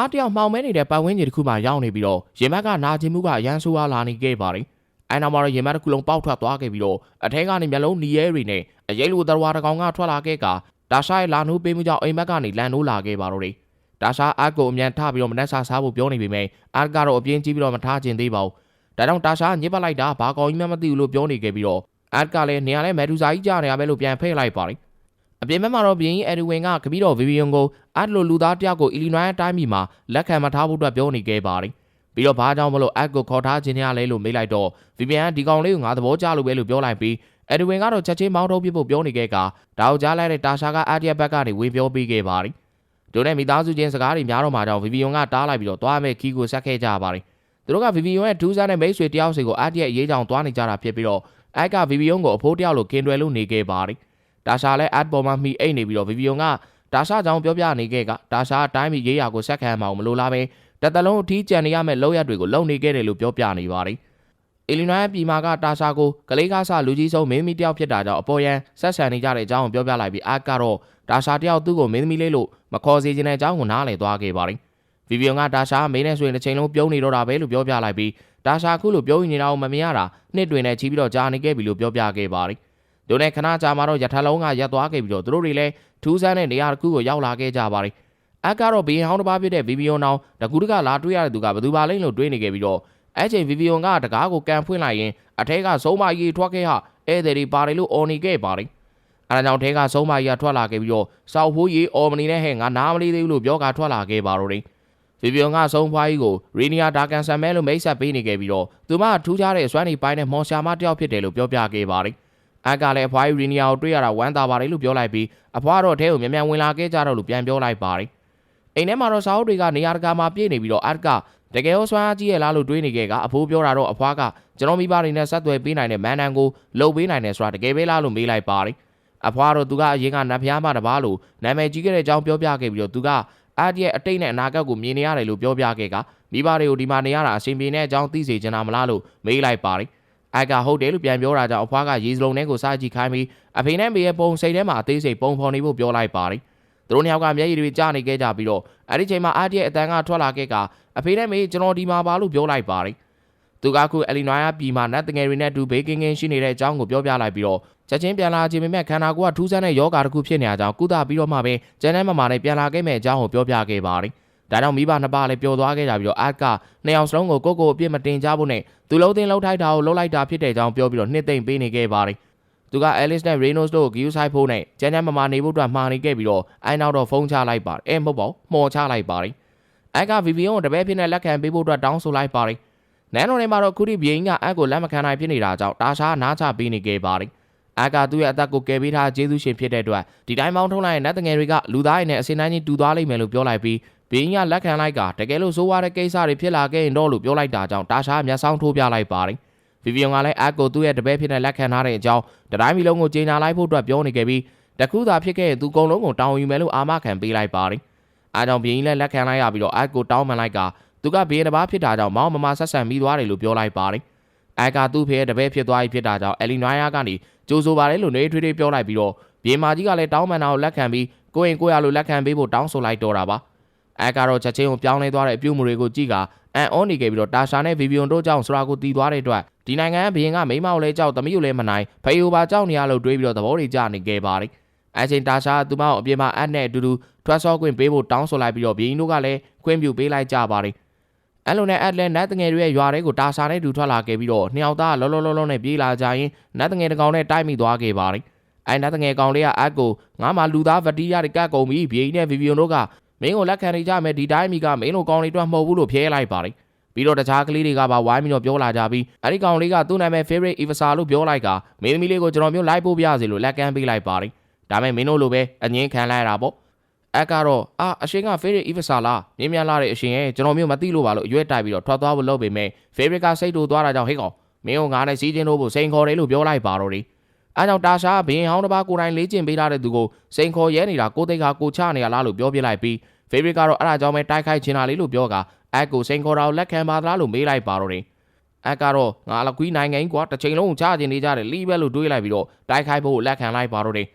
အားတယောက်မှောင်မဲနေတဲ့ပတ်ဝန်းကျင်တစ်ခုမှရောက်နေပြီးတော့ရင်ဘက်ကနာကျင်မှုကအရန်ဆိုးအားလာနေခဲ့ပါတယ်။အဲနောက်မှာတော့ရင်ဘက်တစ်ခုလုံးပေါက်ထွက်သွားခဲ့ပြီးတော့အထက်ကနေမျက်လုံးနီရဲတွေနဲ့အရေးလိုသရဝါတစ်ကောင်ကထွက်လာခဲ့ကဒါရှာရဲ့လာနိုးပေးမှုကြောင့်အိမ်ဘက်ကနေလန်နိုးလာခဲ့ပါတော့တယ်။ဒါရှာအတ်ကိုအမြန်ထပြီးတော့မနှက်ဆာစားဖို့ပြောနေပေမဲ့အတ်ကတော့အပြင်းကြီးပြီးတော့မထားခြင်းသေးပါဘူး။ဒါကြောင့်ဒါရှာညစ်ပတ်လိုက်တာဘာကောင်ကြီးမှမသိဘူးလို့ပြောနေခဲ့ပြီးတော့အတ်ကလည်းနေရာလဲမက်ဒူဇာကြီးကြားနေရပဲလို့ပြန်ဖဲ့လိုက်ပါတယ်။ အပြင်ဘက်မှာတော့ဘရင်ကြီးအက်ဒဝင်ကကပီတော်ဗီဗီယွန်ကိုအတ်လိုလူသားတယောက်ကိုအီလီနွိုင်းတိုင်းပြည်မှာလက်ခံမထားဖို့အတွက်ပြောနေခဲ့ပါတယ်။ပြီးတော့ဘာကြောင့်မလို့အတ်ကိုခေါ်ထားခြင်းရလဲလို့မေးလိုက်တော့ဗီဗီယန်ကဒီကောင်လေးကိုငါသဘောကျလို့ပဲလို့ပြောလိုက်ပြီးအက်ဒဝင်ကတော့ချက်ချင်းမောင်းထုတ်ပြဖို့ပြောနေခဲ့ကဒါကိုကြားလိုက်တဲ့တာရှာကအတ်ရဲ့ဘက်ကနေဝင်ပြောပေးခဲ့ပါတယ်။တို့နဲ့မိသားစုချင်းစကားတွေများတော့မှကြောင့်ဗီဗီယွန်ကတားလိုက်ပြီးတော့သွားမဲ့ခီးကိုဆက်ခဲ့ကြပါတယ်။သူတို့ကဗီဗီယွန်ရဲ့ဒူးစားနဲ့မိတ်ဆွေတယောက်စီကိုအတ်ရဲ့အရေးကြောင်သွားနေကြတာဖြစ်ပြီးတော့အတ်ကဗီဗီယွန်ကိုအဖိုးတယောက်လိုကင်တွယ်လို့နေခဲ့ပါတယ်။ တာရှာလည်းအတ်ပေါ်မှာမှီအိတ်နေပြီးတော့ဗီဗီယွန်ကတာရှာကြောင့်ပြောပြနေခဲ့ကတာရှာအတိုင်းပြည်ရေးရာကိုဆက်ခံမှာမလို့လားပဲတတလုံးအထီးကျန်နေရမယ့်လောက်ရတွေကိုလုံနေခဲ့တယ်လို့ပြောပြနေပါတယ်။အီလီနွိုင်းပြည်မှာကတာရှာကိုကလေးကားဆလူကြီးဆုံးမင်းမီတယောက်ဖြစ်တာကြောင့်အပေါ်ယံဆက်ဆံနေကြတဲ့အကြောင်းကိုပြောပြလိုက်ပြီးအတ်ကတော့တာရှာတယောက်သူ့ကိုမင်းသမီးလေးလို့မခေါ်စေချင်တဲ့အကြောင်းကိုနားလည်သွားခဲ့ပါတယ်။ဗီဗီယွန်ကတာရှာမင်းနဲ့ဆိုရင်တစ်ချိန်လုံးပြုံးနေတော့တာပဲလို့ပြောပြလိုက်ပြီးတာရှာခုလိုပြုံးနေတာကိုမမြင်ရတာနှစ်တွင်နဲ့ချီးပြီးတော့ကြာနေခဲ့ပြီလို့ပြောပြခဲ့ပါတယ်။ တို့နဲ့ခဏကြာမှတော့ရထလုံးကရက်သွားခဲ့ပြီးတော့သူတို့တွေလည်းထူးဆန်းတဲ့နေရာတစ်ခုကိုရောက်လာခဲ့ကြပါတယ်။အက်ကတော့ဘီယန်ဟောင်းတစ်ပါးဖြစ်တဲ့ဗီဗီယွန်အောင်တကူတကလာတွေ့ရတဲ့သူကဘယ်သူပါလိမ့်လို့တွေးနေခဲ့ပြီးတော့အဲ့ချိန်ဗီဗီယွန်ကတကားကိုကန်ဖွင့်လိုက်ရင်အထက်ကဆုံးမကြီးထွက်ခဲ့ဟာဧည့်သည်တွေပါတယ်လို့အော်နေခဲ့ပါတယ်။အဲဒါကြောင့်ထဲကဆုံးမကြီးကထွက်လာခဲ့ပြီးတော့စောက်ဖိုးကြီးအော်မနီနဲ့ဟဲ့ငါနားမလေးသေးဘူးလို့ပြောကထွက်လာခဲ့ပါတော့တယ်။ဗီဗီယွန်ကဆုံးဖွားကြီးကိုရီနီယာဒါကန်ဆန်မဲလို့မိတ်ဆက်ပေးနေခဲ့ပြီးတော့သူမထူးခြားတဲ့စွမ်းနေပိုင်းနဲ့မော်ရှာမတယောက်ဖြစ်တယ်လို့ပြောပြခဲ့ပါတယ်။ အက်ကလည်းအဖွားကြီးရီနီယာကိုတွေ့ရတာဝမ်းသာပါတယ်လို့ပြောလိုက်ပြီးအဖွားတော့အဲကိုမြန်မြန်ဝင်လာခဲ့ကြတော့လို့ပြန်ပြောလိုက်ပါတယ်။အိမ်ထဲမှာတော့စာအုပ်တွေကနေရာတကာမှာပြည့်နေပြီးတော့အက်ကတကယ်ရောစွမ်းအားကြီးရဲ့လားလို့တွေးနေခဲ့ကအဖိုးပြောတာတော့အဖွားကကျွန်တော်မိဘတွေနဲ့ဆက်သွယ်ပေးနိုင်တဲ့မန်နန်ကိုလှုပ်ပေးနိုင်တယ်ဆိုတာတကယ်ပဲလားလို့မေးလိုက်ပါတယ်။အဖွားတော့သူကအရင်ကနတ်ဖျားမတပါလို့နာမည်ကြီးခဲ့တဲ့အကြောင်းပြောပြခဲ့ပြီးတော့သူကအတ်ရဲ့အတိတ်နဲ့အနာဂတ်ကိုမြင်နေရတယ်လို့ပြောပြခဲ့ကမိဘတွေကိုဒီမှာနေရတာအဆင်ပြေတဲ့အကြောင်းသိစေချင်တာမလားလို့မေးလိုက်ပါတယ်။ အက်ကဟုတ်တယ်လို့ပြန်ပြောတာကြောင့်အဖွားကရေစလုံးထဲကိုစားကြည့်ခိုင်းပြီးအဖေနဲ့မေရဲ့ပုံစိတ်ထဲမှာအသေးစိတ်ပုံဖော်နေဖို့ပြောလိုက်ပါတယ်။သူတို့နှစ်ယောက်ကမျက်ရည်တွေကျနေခဲ့ကြပြီးတော့အဲ့ဒီချိန်မှာအတ်ရဲ့အတန်းကထွက်လာခဲ့ကအဖေနဲ့မေကျွန်တော်ဒီမှာပါလို့ပြောလိုက်ပါတယ်။သူကခုအလီနွိုင်ယာပြည်မှာနတ်တငယ်တွေနဲ့အတူဘေးကင်းကင်းရှိနေတဲ့အကြောင်းကိုပြောပြလိုက်ပြီးတော့ချက်ချင်းပြန်လာခြင်းပေမဲ့ခန္ဓာကိုယ်ကထူးဆန်းတဲ့ယောဂါတစ်ခုဖြစ်နေတဲ့အကြောင်းကုသပြီးတော့မှပဲကျန်တဲ့မမနဲ့ပြန်လာခဲ့မဲ့အကြောင်းကိုပြောပြခဲ့ပါတယ်။ ဒါကြောင့်မိဘနှစ်ပါးလည်းပျော်သွားခဲ့ကြပြီးတော့အက်ကနှစ်ယောက်စလုံးကိုကိုကိုအပြစ်မတင်ကြဖို့နဲ့သူလုံးတင်လုံးထိုက်တာကိုလှုပ်လိုက်တာဖြစ်တဲ့အကြောင်းပြောပြီးတော့နှစ်သိမ့်ပေးနေခဲ့ပါတယ်။သူက Alice နဲ့ Reynolds တို့ကိုဂီယူဆိုင်ဖို့နဲ့ကျန်တဲ့မမနေဖို့အတွက်မှားနေခဲ့ပြီးတော့အိုင်နောက်တော့ဖုန်းချလိုက်ပါတယ်။အဲမဟုတ်ပါဘူး။မှော်ချလိုက်ပါတယ်။အက်က VVN ကိုတပည့်ဖြစ်နေလက်ခံပေးဖို့အတွက်တောင်းဆိုလိုက်ပါတယ်။နန်းတော်ထဲမှာတော့ခုဒီဘိင်းကအက်ကိုလက်မခံနိုင်ဖြစ်နေတာကြောင့်တာရှားနားချပေးနေခဲ့ပါတယ်။အက်ကသူ့ရဲ့အသက်ကိုကယ်ပေးထားကျေးဇူးရှင်ဖြစ်တဲ့အတွက်ဒီတိုင်းမောင်းထုံးလိုက်တဲ့နတ်တငယ်တွေကလူသားရည်နဲ့အစင်တိုင်းချင်းတူသွားလိမ့်မယ်လို့ပြောလိုက်ပြီး ဘင်းကလက်ခံလိုက်ကတကယ်လို့ဆိုးဝါးတဲ့ကိစ္စတွေဖြစ်လာခဲ့ရင်တော့လို့ပြောလိုက်တာကြောင့်တာရှားမျက်စောင်းထိုးပြလိုက်ပါတယ်။ဗီဗီယွန်ကလည်းအက်ကိုသူ့ရဲ့တပည့်ဖြစ်တဲ့လက်ခံထားတဲ့အကြောင်းတတိုင်းမီလုံးကိုကြေညာလိုက်ဖို့အတွက်ပြောနေခဲ့ပြီးတခုသာဖြစ်ခဲ့ရင်သူကုံလုံးကိုတောင်းယူမယ်လို့အာမခံပေးလိုက်ပါတယ်။အားကြောင့်ဘင်းလည်းလက်ခံလိုက်ရပြီးတော့အက်ကိုတောင်းပန်လိုက်ကသူကဘင်းတစ်ပါးဖြစ်တာကြောင့်မောင်မမဆက်ဆံပြီးသွားတယ်လို့ပြောလိုက်ပါတယ်။အက်ကသူ့ဖေရဲ့တပည့်ဖြစ်သွားပြီဖြစ်တာကြောင့်အလီနွိုင်ယာကနေကြိုးဆိုပါတယ်လို့နေထွေးထွေးပြောလိုက်ပြီးတော့ဘင်းမာကြီးကလည်းတောင်းပန်တာကိုလက်ခံပြီးကိုရင်ကိုရလိုလက်ခံပေးဖို့တောင်းဆိုလိုက်တော့တာပါ။ အဲကတော့ချက်ချင်းကိုပြောင်းလဲသွားတဲ့အပြုတ်မှုတွေကိုကြည့်ကအန်အောနေခဲ့ပြီးတော့တာရှာနဲ့ဗီဗီယွန်တို့ကြောင့်ဆိုတာကိုတီးသွားတဲ့အတွက်ဒီနိုင်ငံကဘရင်ကမိမကိုလည်းကြောက်သမီးကိုလည်းမနိုင်ဖေယိုပါကြောက်နေရလို့တွေးပြီးတော့သဘောတွေကျနေခဲ့ပါတယ်။အဲချိန်တာရှာကသူမကိုအပြင်မှာအပ်နဲ့အတူတူထွက်ဆော့ခွင့်ပေးဖို့တောင်းဆိုလိုက်ပြီးတော့ဘရင်တို့ကလည်းခွင့်ပြုပေးလိုက်ကြပါတယ်။အဲလိုနဲ့အက်လက်နတ်တငယ်တွေရဲ့ရွာတွေကိုတာရှာနဲ့တူထွက်လာခဲ့ပြီးတော့နှစ်ယောက်သားလောလောလောလောနဲ့ပြေးလာကြရင်နတ်တငယ်တကောင်နဲ့တိုက်မိသွားခဲ့ပါတယ်။အဲနတ်တငယ်ကောင်လေးကအက်ကိုငါမှလူသားဗတီးရတွေကတ်ကုန်ပြီဘရင်နဲ့ဗီဗီယွန်တို့က မင်းကိုလက်ခံနေကြမယ်ဒီတိုင်းမီကမင်းတို့ကောင်းလေးတော့မဟုတ်ဘူးလို့ဖြဲလိုက်ပါတယ်ပြီးတော့တခြားကလေးတွေကပါဝိုင်းပြီးတော့ပြောလာကြပြီးအဲ့ဒီကောင်လေးကသူ့နာမည် favorite Ivasa လို့ပြောလိုက်ကမင်းသမီးလေးကိုကျွန်တော်မျိုးလိုက်ပို့ပြရစီလို့လက်ကမ်းပေးလိုက်ပါတယ်ဒါမဲ့မင်းတို့လိုပဲအငင်းခံလိုက်ရတာပေါ့အက်ကတော့အာအရှင်က favorite Ivasa လားမြင်းမြလာတဲ့အရှင်ရဲ့ကျွန်တော်မျိုးမသိလို့ပါလို့အရွက်တိုက်ပြီးတော့ထွက်သွားဖို့လုပ်ပေမဲ့ favorite ကစိတ်တူသွားတာကြောင့်ဟေ့ကောင်မင်းတို့ငါနဲ့စီးချင်းတို့ဖို့စိန်ခေါ်တယ်လို့ပြောလိုက်ပါတော့တယ် အဲကြောင့်တာရှာဘင်းဟောင်းတစ်ပါးကိုယ်တိုင်လေးကျင်ပေးထားတဲ့သူကိုစိန်ခေါ်ရဲနေတာကိုသိခါကိုချနေရလားလို့ပြောပြလိုက်ပြီးဖေဗရစ်ကတော့အဲ့ဒါကြောင့်ပဲတိုက်ခိုက်ချင်တာလေးလို့ပြောကအက်ကိုစိန်ခေါ်တာကိုလက်ခံပါသလားလို့မေးလိုက်ပါတော့တယ်အက်ကတော့ငါလကွီးနိုင်ငံကြီးကွာတစ်ချိန်လုံးချချင်နေကြတယ်လီးပဲလို့တွေးလိုက်ပြီးတော့တိုက်ခိုက်ဖို့လက်ခံလိုက်ပါတော့တယ်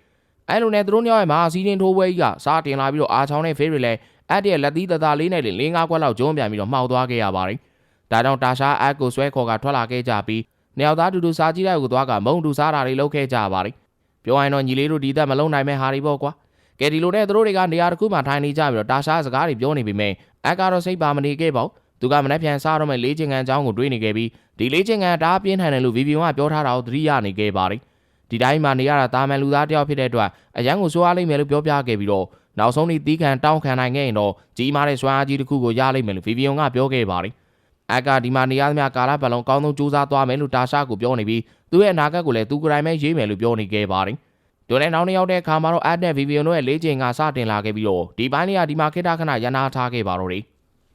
အဲ့လိုနဲ့သူတို့ညောင်းရဲ့မဟာစီးရင်ထိုးပွဲကြီးကစားတင်လာပြီးတော့အာချောင်းနဲ့ဖေးရီလည်းအက်ရဲ့လက်သီးတသားလေးနဲ့လင်းငါးခွက်လောက်ကျုံးပြန်ပြီးတော့မှောက်သွားခဲ့ရပါတယ်။ဒါကြောင့်တာရှာအက်ကိုဆွဲခေါ်ကထွက်လာခဲ့ကြပြီး နှစ်ယောက်သားတူတူစားကြည့်တဲ့ကိုသွားကမုံတူစားတာတွေလုပ်ခဲ့ကြပါတယ်။ပြောရင်တော့ညီလေးတို့ဒီသက်မလုံးနိုင်မဲ့ဟာတွေပေါ့ကွာ။ကဲဒီလိုနဲ့သူတို့တွေကနေရာတစ်ခုမှထိုင်နေကြပြီးတော့တာရှာစကားတွေပြောနေပေမဲ့အက်ကတော့စိတ်ပါမနေခဲ့ပါဘူး။သူကမနေ့ပြန်စားတော့မဲ့လေးချင်ကန်အကြောင်းကိုတွေးနေခဲ့ပြီးဒီလေးချင်ကန်တားပြင်းထန်တယ်လို့ဗီဗီယွန်ကပြောထားတာကိုသတိရနေခဲ့ပါတယ်။ဒီတိုင်းမှာနေရတာတာမန်လူသားတယောက်ဖြစ်တဲ့အတွက်အရန်ကိုဆိုးအားလိမ့်မယ်လို့ပြောပြခဲ့ပြီးတော့နောက်ဆုံးဒီတီးခံတောင်းခံနိုင်ခဲ့ရင်တော့ကြီးမားတဲ့စွမ်းအားကြီးတစ်ခုကိုရလိမ့်မယ်လို့ဗီဗီယွန်ကပြောခဲ့ပါတယ်။ အက်ကဒီမှာနေရသမျှကာလပတ်လုံးအကောင်းဆုံးစူးစမ်းသွားမယ်လို့တာရှာကိုပြောနေပြီးသူ့ရဲ့အနာဂတ်ကိုလည်းသူကိုယ်တိုင်ပဲရေးမယ်လို့ပြောနေခဲ့ပါတယ်။တို့နဲ့နောက်နှစ်ယောက်တဲ့အခါမှာတော့အက်နဲ့ဗီဗီယွန်တို့ရဲ့လေးချိန်ကစတင်လာခဲ့ပြီးတော့ဒီပိုင်းလေးကဒီမှာခိတခဏရနာထားခဲ့ပါတော့တယ်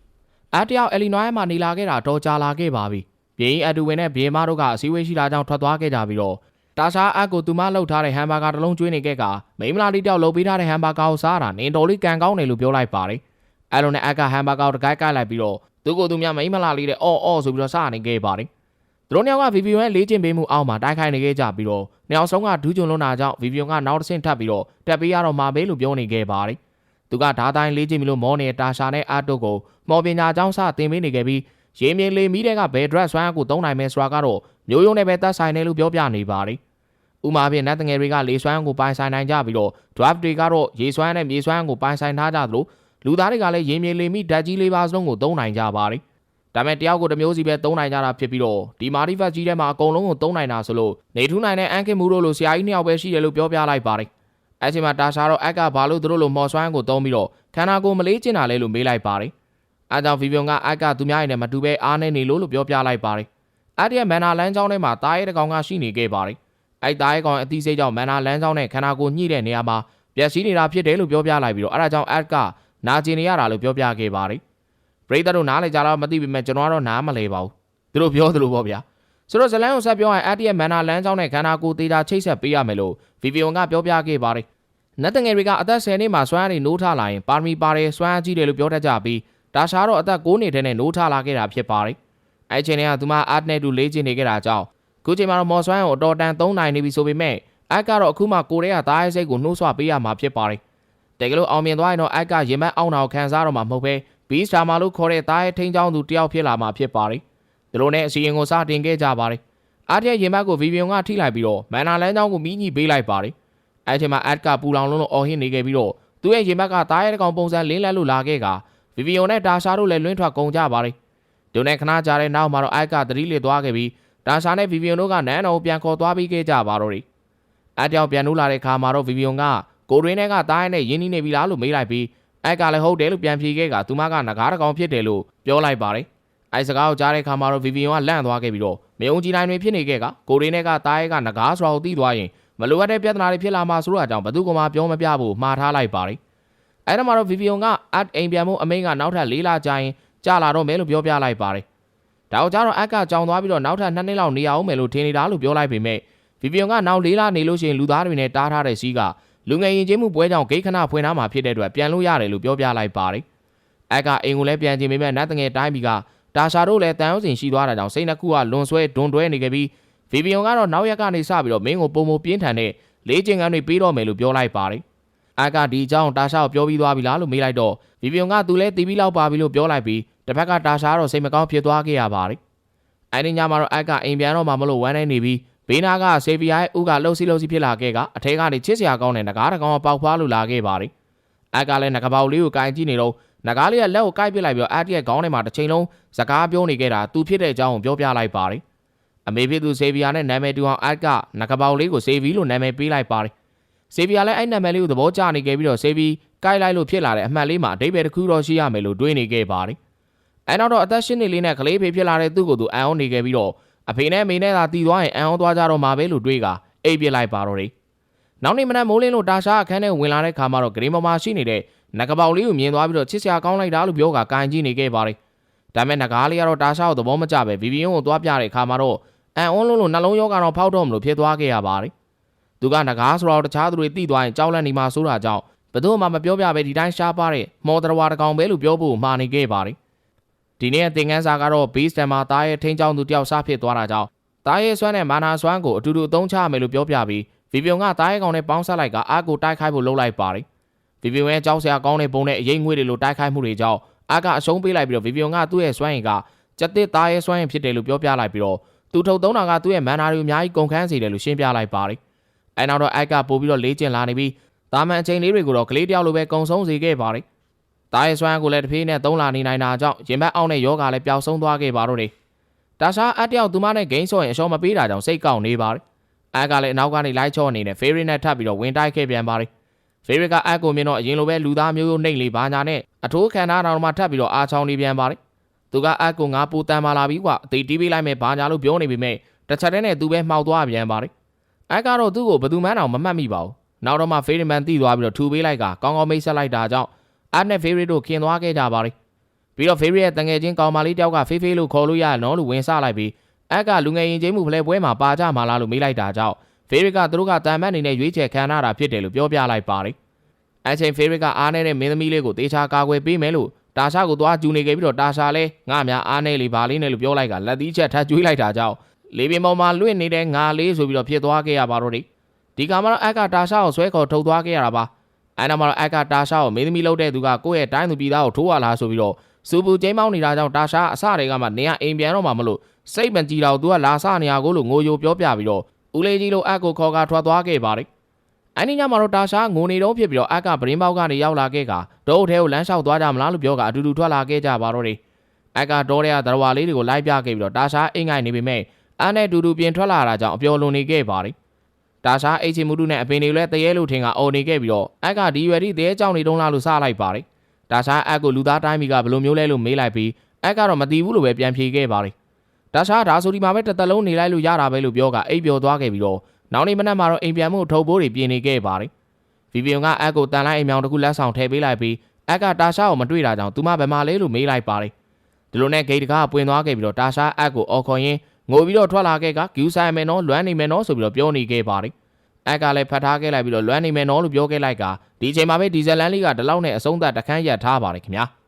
။အက်တယောက်အယ်လီနွိုင်းမှာနေလာခဲ့တာတော့ကြာလာခဲ့ပါပြီ။ပြင်းအတူဝင်နဲ့ဘေးမတို့ကအစည်းအဝေးရှိတာကြောင့်ထွက်သွားခဲ့ကြပြီးတော့တာရှာအက်ကိုသူမလှုပ်ထားတဲ့ဟမ်ဘာဂါတစ်လုံးကျွေးနေခဲ့ကမိမလာတီတယောက်လှုပ်ပေးထားတဲ့ဟမ်ဘာဂါကိုစားတာနင်တော်လေးကန်ကောင်းတယ်လို့ပြောလိုက်ပါတယ်။အဲလိုနဲ့အက်ကဟမ်ဘာဂါကိုတကိုက်ကိုက်လိုက်ပြီးတော့ သူကိုသူများမိမလာလေးတဲ့အော်အော်ဆိုပြီးတော့စားနေခဲ့ပါတယ်။သူတို့နှစ်ယောက်ကဗီဗီယွန်ရဲ့လေးကျင်ပေးမှုအောက်မှာတိုက်ခိုက်နေခဲ့ကြပြီးတော့နှစ်ယောက်ဆုံးကဒူးကျွန်းလွန်တာကြောင့်ဗီဗီယွန်ကနောက်တစ်ဆင့်ထပ်ပြီးတော့တက်ပေးရတော့မှာပဲလို့ပြောနေခဲ့ပါတယ်။သူကဓာတ်တိုင်းလေးကျင်ပြီလို့မောနေတာရှာနဲ့အာတုကိုမော်ပညာကျောင်းစတင်ပေးနေခဲ့ပြီးရေမြေလေမီးတဲ့ကဘယ် dress ဆွမ်းအကိုသုံးနိုင်မယ်ဆိုတာကတော့မျိုးရုံနဲ့ပဲသက်ဆိုင်တယ်လို့ပြောပြနေပါတယ်။ဥမာဖြင့်နတ်တငယ်တွေကလေဆွမ်းကိုပိုင်ဆိုင်နိုင်ကြပြီးတော့ draft တွေကတော့ရေဆွမ်းနဲ့မြေဆွမ်းကိုပိုင်ဆိုင်ထားကြသလို လူသားတွေကလည်းရေမြေလေမီးဓာတ်ကြီးလေးပါစလုံးကိုသုံးနိုင်ကြပါတယ်။ဒါပေမဲ့တယောက်ကိုတစ်မျိုးစီပဲသုံးနိုင်ကြတာဖြစ်ပြီးတော့ဒီမာရီဖတ်ကြီးထဲမှာအကုန်လုံးကိုသုံးနိုင်တာဆိုလို့နေထူးနိုင်တဲ့အန်ကင်မူတို့လိုဆရာကြီးနှစ်ယောက်ပဲရှိတယ်လို့ပြောပြလိုက်ပါတယ်။အဲ့ချိန်မှာတာရှာတော့အက်ကဘာလို့သူတို့လိုမော်ဆွမ်းကိုသုံးပြီးတော့ခန္ဓာကိုယ်မလေးကျင်တာလဲလို့မေးလိုက်ပါတယ်။အဲကြောင့်ဗီဗီယွန်ကအက်ကသူများရဲ့နဲ့မတူပဲအားနေနေလို့လို့ပြောပြလိုက်ပါတယ်။အဲ့ဒီမန်နာလန်းချောင်းထဲမှာတားရဲတကောင်ကရှိနေခဲ့ပါတယ်။အဲ့တားရဲကောင်အသီးစိတ်ကြောင့်မန်နာလန်းချောင်းနဲ့ခန္ဓာကိုယ်ညှိတဲ့နေရာမှာပျက်စီးနေတာဖြစ်တယ်လို့ပြောပြလိုက်ပြီးတော့အဲ့ဒါကြောင့်အက်က နာကျင်နေရတာလို့ပြောပြခဲ့ပါတယ်။ပရိသတ်တို့နားလေကြတော့မသိပေမဲ့ကျွန်တော်ကတော့နားမလဲပါဘူး။သူတို့ပြောသလိုပေါ့ဗျာ။ဆိုတော့ဇလန်ကိုဆက်ပြောရင်အက်တီရဲ့မန်နာလန်းချောင်းနဲ့ခန္ဓာကိုယ်သေးတာချိတ်ဆက်ပေးရမယ်လို့ဗီဗီယွန်ကပြောပြခဲ့ပါတယ်။နတ်တငယ်တွေကအသက်10နှစ်မှာစွမ်းအားတွေနိုးထလာရင်ပါရမီပါတယ်စွမ်းအားကြီးတယ်လို့ပြောတတ်ကြပြီးဒါရှာတော့အသက်9နှစ်တည်းနဲ့နိုးထလာခဲ့တာဖြစ်ပါတယ်။အဲချိန်ကသူမအာတ်နဲ့တူလေးကျင်နေခဲ့တာကြောင့်ခုချိန်မှာတော့မော်စွမ်းကိုအတော်တန်3နိုင်နေပြီဆိုပေမဲ့အက်ကတော့အခုမှကိုရဲကသားရဲ့စိတ်ကိုနှိုးဆွပေးရမှာဖြစ်ပါတယ်။ တကယ်လို့အောင်မြင်သွားရင်တော့အက်ကရင်မက်အောင်အောင်ခံစားတော့မှာမဟုတ်ပဲဘီစတာမာလို့ခေါ်တဲ့သားရဲ့ထိန်းချောင်းသူတယောက်ဖြစ်လာမှာဖြစ်ပါတယ်။ဒီလိုနဲ့အစီရင်ကိုစတင်ခဲ့ကြပါတယ်။အားတဲ့ရင်မက်ကိုဗီဗီယွန်ကထိလိုက်ပြီးတော့မန်နာလန်းချောင်းကိုမိညှိပေးလိုက်ပါတယ်။အဲချိန်မှာအက်ကပူလောင်လုံးလုံးအော်ဟင်းနေခဲ့ပြီးတော့သူ့ရဲ့ရင်မက်ကသားရဲ့ကောင်ပုံစံလင်းလက်လို့လာခဲ့ကဗီဗီယွန်နဲ့တာရှာတို့လည်းလွင့်ထွက်ကုန်ကြပါတယ်။ဒုနဲ့ခဏကြာတဲ့နောက်မှာတော့အိုက်ကသတိလစ်သွားခဲ့ပြီးတာရှာနဲ့ဗီဗီယွန်တို့ကနန်းတော်ပြန်ခေါ်သွားပြီးခဲ့ကြပါတော့တယ်။အဲတောင်ပြန်လို့လာတဲ့ခါမှာတော့ဗီဗီယွန်က ကိုရင်းနဲ့ကသားရဲနဲ့ရင်းနှီးနေပြီလားလို့မေးလိုက်ပြီးအိုက်ကလည်းဟုတ်တယ်လို့ပြန်ဖြေခဲ့ကသူမကငကားတကောင်ဖြစ်တယ်လို့ပြောလိုက်ပါတယ်။အဲစကားကိုကြားတဲ့ခါမှာတော့ဗီဗီယွန်ကလန့်သွားခဲ့ပြီးတော့မယုံကြည်နိုင်တွေဖြစ်နေခဲ့ကကိုရင်းနဲ့ကသားရဲကငကားဆိုတာကိုသိသွားရင်မလိုအပ်တဲ့ပြဿနာတွေဖြစ်လာမှာဆိုတော့အကြောင်းဘသူကမှပြောမပြဖို့မှားထားလိုက်ပါတယ်။အဲဒါမှတော့ဗီဗီယွန်ကအတ်အိမ်ပြန်မှုအမိန်ကနောက်ထပ်၄လကြာရင်ကြာလာတော့မယ်လို့ပြောပြလိုက်ပါတယ်။ဒါအောင်ကြတော့အက်ကကြောင်သွားပြီးတော့နောက်ထပ်2နှစ်လောက်နေအောင်မယ်လို့ထင်နေတာလို့ပြောလိုက်ပေမဲ့ဗီဗီယွန်ကနောက်၄လနေလို့ရှိရင်လူသားတွေနဲ့တားထားတဲ့စီးက လူငယ်ရင်ချင်းမှုပွဲကြောင့်ဂိတ်ခဏဖွင့်ထားမှာဖြစ်တဲ့အတွက်ပြန်လို့ရတယ်လို့ပြောပြလိုက်ပါတယ်။အက်ကအိမ်ကိုလည်းပြန်ချင်ပေမဲ့နတ်တငယ်တိုင်းပြီးကတာရှာတို့လည်းတန်ရုံးစင်ရှိသွားတာကြောင့်စိတ်နှကူကလွန်ဆွဲဒွန်တွဲနေခဲ့ပြီးဗီဗီယွန်ကတော့နောက်ရက်ကနေစပြီးတော့မင်းကိုပုံမပြင်းထန်တဲ့လေးကျင်ကန်းတွေပေးတော့မယ်လို့ပြောလိုက်ပါတယ်။အက်ကဒီအကြောင်းတာရှာကိုပြောပြီးသွားပြီလားလို့မေးလိုက်တော့ဗီဗီယွန်ကသူလည်းတီးပြီးလောက်ပါပြီလို့ပြောလိုက်ပြီးတစ်ဖက်ကတာရှာကတော့စိတ်မကောင်းဖြစ်သွားခဲ့ရပါတယ်။အဲဒီညမှာတော့အက်ကအိမ်ပြန်တော့မှမလို့ဝမ်းနေနေပြီး ဘေးနာကဆေဗီယာရဲ့ဥကလှုပ်စီးလှုပ်စီးဖြစ်လာခဲ့ကအထဲကနေချစ်စရာကောင်းတဲ့ငကားတကောင်ပေါက်ဖွားလို့လာခဲ့ပါတယ်။အက်ကလည်းငကပေါက်လေးကိုကင်ကြည့်နေတော့ငကားလေးကလက်ကိုကိုက်ပစ်လိုက်ပြီးအက်တီရဲ့ခေါင်းထဲမှာတစ်ချိန်လုံးစကားပြောနေခဲ့တာသူဖြစ်တဲ့အကြောင်းကိုပြောပြလိုက်ပါတယ်။အမေဖြစ်သူဆေဗီယာနဲ့နာမည်တူအောင်အက်ကငကပေါက်လေးကိုဆေဗီလို့နာမည်ပေးလိုက်ပါတယ်။ဆေဗီယာလည်းအဲ့နာမည်လေးကိုသဘောကျနေခဲ့ပြီးတော့ဆေဗီကိုက်လိုက်လို့ဖြစ်လာတဲ့အမှတ်လေးမှာအဓိပ္ပာယ်တစ်ခုတော့ရှိရမယ်လို့တွေးနေခဲ့ပါတယ်။အဲနောက်တော့အသက်ရှင်နေလေးနဲ့ကလေးဖေဖြစ်လာတဲ့သူ့ကိုယ်သူအံ့ဩနေခဲ့ပြီးတော့ အဖေနဲ့မိနဲ့သာတည်သွားရင်အံ့ဩသွားကြတော့မှာပဲလို့တွေးကအိပ်ပြစ်လိုက်ပါတော့တယ်။နောက်နေ့မနက်မိုးလင်းလို့တာရှာအခန်းထဲဝင်လာတဲ့ခါမှာတော့ဂရင်းမမရှိနေတဲ့နဂပေါက်လေးကိုမြင်သွားပြီးတော့ချစ်စရာကောင်းလိုက်တာလို့ပြောကကန်ကြည့်နေခဲ့ပါတယ်။ဒါပေမဲ့နဂါးလေးကတော့တာရှာကိုသဘောမကျပဲဗီဗီယွန်ကိုသွားပြတဲ့ခါမှာတော့အံ့ဩလုံးလို့နှလုံးရောဂါတော့ဖောက်တော့မလို့ဖြစ်သွားခဲ့ရပါတယ်။သူကနဂါးဆိုတော့တခြားသူတွေသိသွားရင်ကြောက်လန့်နေမှဆိုတာကြောင့်ဘယ်သူမှမပြောပြပဲဒီတိုင်းရှားပါတဲ့မော်တရဝါတကောင်ပဲလို့ပြောဖို့မှာနေခဲ့ပါတယ်။ ဒီနေ့သင်ခန်းစာကတော့ base တန်မှာတားရဲ့ထိန်းချောင်းသူတယောက်စားဖြစ်သွားတာကြောင့်တားရဲ့ဆွမ်းနဲ့မာနာဆွမ်းကိုအတူတူအသုံးချမယ်လို့ပြောပြပြီးဗီဗီယွန်ကတားရဲ့ကောင်နဲ့ပေါင်းဆက်လိုက်ကအားကိုတိုက်ခိုက်ဖို့လုပ်လိုက်ပါတယ်။ဗီဗီယွန်ရဲ့ကြောက်စရာကောင်းတဲ့ပုံနဲ့အရေးငွေတွေလိုတိုက်ခိုက်မှုတွေကြောင့်အကအရှုံးပေးလိုက်ပြီးတော့ဗီဗီယွန်ကသူ့ရဲ့စွမ်းရည်ကစက်တစ်သားရဲ့စွမ်းရည်ဖြစ်တယ်လို့ပြောပြလိုက်ပြီးတော့သူထုတ်သုံးတာကသူ့ရဲ့မန်နာတွေကိုအများကြီးကုန်ခန်းစေတယ်လို့ရှင်းပြလိုက်ပါတယ်။အဲနောက်တော့အိုက်ကပို့ပြီးတော့လေးကျင်လာနေပြီးတာမန်အချိန်လေးတွေကိုတော့ကလေးတယောက်လိုပဲကုံဆုံးစေခဲ့ပါတယ်။ တားရဲ့စွမ်းရည်ကိုလည်းတစ်ပြေးနဲ့သုံးလာနေနိုင်တာကြောင့်ရင်ဘတ်အောင်တဲ့ယောဂလည်းပျောက်ဆုံးသွားခဲ့ပါတော့တယ်။တာရှာအတယောက်သူမနဲ့ဂိမ်းဆော့ရင်အရှော့မပေးတာကြောင့်စိတ်ကောက်နေပါတယ်။အဲကလည်းအနောက်ကနေလိုက်ချော့အနေနဲ့ဖေးရီနဲ့ထပ်ပြီးတော့ဝင်တိုက်ခဲ့ပြန်ပါတယ်။ဖေးရစ်ကအက်ကိုမြင်တော့အရင်လိုပဲလူသားမျိုးရိုးနှိမ့်လေးဘာညာနဲ့အထိုးခံထားတာတော့မှထပ်ပြီးတော့အာချောင်းနေပြန်ပါတယ်။သူကအက်ကိုငါပူတန်မာလာပြီကွာအသေးတီးပေးလိုက်မယ်ဘာညာလို့ပြောနေပေမဲ့တစ်ချက်တည်းနဲ့သူပဲမှောက်သွားပြန်ပါတယ်။အက်ကတော့သူ့ကိုဘယ်သူမှန်းတော့မမှတ်မိပါဘူး။နောက်တော့မှဖေးရစ်မန်တီးသွားပြီးတော့ထူပေးလိုက်ကကောင်းကောင်းမိတ်ဆက်လိုက်တာကြောင့် အက်နဲ့ဖေးရစ်တို့ခင်သွားခဲ့ကြပါတယ်။ပြီးတော့ဖေးရစ်ရဲ့တငယ်ချင်းကောင်မလေးတယောက်ကဖေးဖေးလို့ခေါ်လို့ရနော်လို့ဝင်ဆလိုက်ပြီးအက်ကလူငယ်ရင်ချင်းမှုဖလဲပွဲမှာပါကြမှာလားလို့မေးလိုက်တာကြောင့်ဖေးရစ်ကသူတို့ကတန်မတ်အနေနဲ့ရွေးချယ်ခံရတာဖြစ်တယ်လို့ပြောပြလိုက်ပါတယ်။အချိန်ဖေးရစ်ကအားနေတဲ့မင်းသမီးလေးကိုတေချာကာကွယ်ပေးမယ်လို့တာရှာကိုသွားကျူနေခဲ့ပြီးတော့တာရှာလဲငါများအားနေလေပါလေးနဲ့လို့ပြောလိုက်ကလက်သီးချက်ထပ်ကျွေးလိုက်တာကြောင့်လေပင်ပေါ်မှာလွင့်နေတဲ့ငါလေးဆိုပြီးတော့ဖြစ်သွားခဲ့ရပါတော့တယ်ဒီကမှာတော့အက်ကတာရှာကိုဆွဲခေါ်ထုတ်သွားခဲ့ရတာပါ အဲနောက်မှာတော့အက်ကတာရှာကိုမင်းသမီးလုပ်တဲ့သူကကိုယ့်ရဲ့တိုင်းသူပြည်သားကိုထိုးရလားဆိုပြီးတော့စူပူကျင်းပေါင်းနေတာကြောင့်တာရှာအစတွေကမှနေရအိမ်ပြန်တော့မှမလို့စိတ်မကြည်တော့သူကလာစနေရကိုလို့ငိုယိုပြောပြပြီးတော့ဦးလေးကြီးလိုအက်ကိုခေါ်ကထွက်သွားခဲ့ပါတယ်အန်နီညမှာတော့တာရှာငိုနေတော့ဖြစ်ပြီးတော့အက်ကပရင်းပေါက်ကနေရောက်လာခဲ့ကဒေါအုပ်ထဲကိုလမ်းလျှောက်သွားကြမလားလို့ပြောကအတူတူထွက်လာခဲ့ကြပါတော့တယ်။အက်ကဒေါတဲ့ကသရဝါလေးတွေကိုလိုက်ပြခဲ့ပြီးတော့တာရှာအိမ်ငိုင်နေပေမဲ့အန်နဲ့အတူတူပြင်ထွက်လာတာကြောင့်အပျော်လွန်နေခဲ့ပါတယ်။ တာရှာအိတ်ချီမှုတုနဲ့အပင်တွေလည်းတရေလို့ထင်ကအော်နေခဲ့ပြီးတော့အက်ကဒီရွယ်ဒီတရေကြောင်နေတုံးလားလို့စလိုက်ပါတယ်။တာရှာအက်ကိုလူသားတိုင်းမီကဘယ်လိုမျိုးလဲလို့မေးလိုက်ပြီးအက်ကတော့မတီးဘူးလို့ပဲပြန်ဖြေခဲ့ပါတယ်။တာရှာဒါဆိုဒီမှာပဲတစ်သက်လုံးနေလိုက်လို့ရတာပဲလို့ပြောကအိပ်ပျော်သွားခဲ့ပြီးတော့နောက်နေ့မနက်မှာတော့အိမ်ပြန်မှုထုတ်ပိုးတွေပြင်နေခဲ့ပါတယ်။ဗီဗီယွန်ကအက်ကိုတန်လိုက်အိမ်မြောင်တစ်ခုလက်ဆောင်ထည့်ပေးလိုက်ပြီးအက်ကတာရှာကိုမတွေ့တာကြောင့်သူမဘယ်မှာလဲလို့မေးလိုက်ပါတယ်။ဒီလိုနဲ့ဂိတ်တကားပွင့်သွားခဲ့ပြီးတော့တာရှာအက်ကိုအော်ခေါ်ရင်း ငိုပြီးတော့ထွက်လာခဲ့ကဂူးဆိုင်မယ်နော်လွမ်းနေမယ်နော်ဆိုပြီးတော့ပြောနေခဲ့ပါတယ်။အက်ကလည်းဖတ်ထားခဲ့လိုက်ပြီးတော့လွမ်းနေမယ်နော်လို့ပြောခဲ့လိုက်ကဒီအချိန်မှာပဲဒီဇယ်လန်လေးကဒီလောက်နဲ့အဆုံးသတ်တခန်းရက်ထားပါတယ်ခင်ဗျာ။